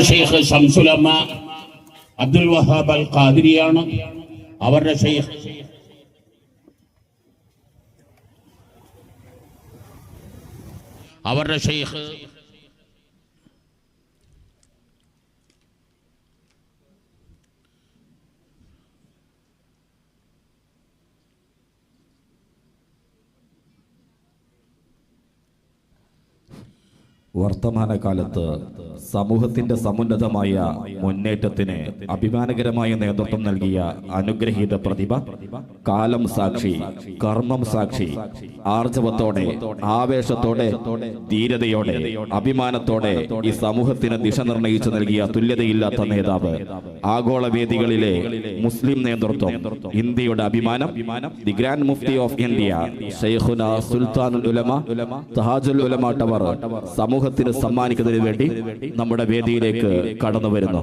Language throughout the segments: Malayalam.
ഷെയ്ഖ് ഷംസുലമ്മ അബ്ദുൽ വഹാബ് അൽ ഖാദിരിയാണ് അവരുടെ ഷെയ്ഖ്. അവരുടെ ഷെയ്ഖ്. വർത്തമാനകാലത്ത് സമൂഹത്തിന്റെ സമുന്നതമായ മുന്നേറ്റത്തിന് അഭിമാനകരമായ നേതൃത്വം നൽകിയ അനുഗ്രഹീത പ്രതിഭ കാലം സാക്ഷി കർമ്മം സാക്ഷി ആർജവത്തോടെ ആവേശത്തോടെ ധീരതയോടെ അഭിമാനത്തോടെ ഈ സമൂഹത്തിന് ദിശ നിർണയിച്ചു നൽകിയ തുല്യതയില്ലാത്ത നേതാവ് ആഗോള വേദികളിലെ മുസ്ലിം നേതൃത്വം ഇന്ത്യയുടെ അഭിമാനം the grand mufti of India Shaikhuna Sultan Ulama തഹാജുൽ Ulama tower സമൂഹത്തിന് സമ്മാനിക്കുന്നതിന് വേണ്ടി നമ്മുടെ വേദിയിലേക്ക് കടന്നു വരുന്നു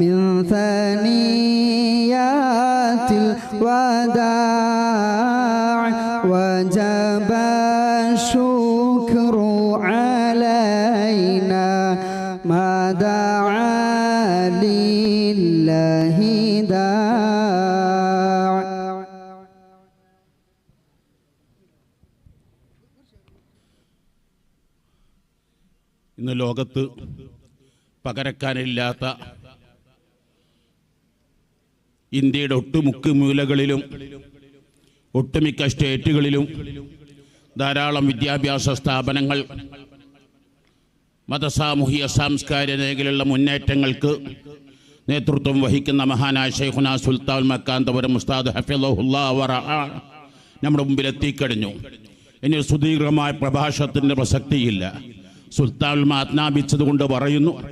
من ثنيات الوداع وجب الشكر علينا ما دعا لله داع ഇന്ന് ലോകത്ത് പകരക്കാനില്ലാത്ത ഇന്ത്യയുടെ ഒട്ടുമുക്ക് മൂലകളിലും ഒട്ടുമിക്ക സ്റ്റേറ്റുകളിലും ധാരാളം വിദ്യാഭ്യാസ സ്ഥാപനങ്ങൾ മതസാമൂഹിക സാംസ്കാരിക മേഖലയിലുള്ള മുന്നേറ്റങ്ങൾക്ക് നേതൃത്വം വഹിക്കുന്ന മഹാനായ ഷെയ്ഖുന സുൽത്താൻ മക്കാന്തപുരം മുസ്താദ് ഹഫിദുല്ലാ വറഅ നമ്മുടെ മുമ്പിൽ എത്തിക്കഴിഞ്ഞു. ഇനി സുദീർഘമായ പ്രഭാഷണത്തിന്റെ പ്രസക്തിയില്ല. സുൽത്താൻ ആജ്ഞാപിച്ചത് കൊണ്ട് പറയുന്നു.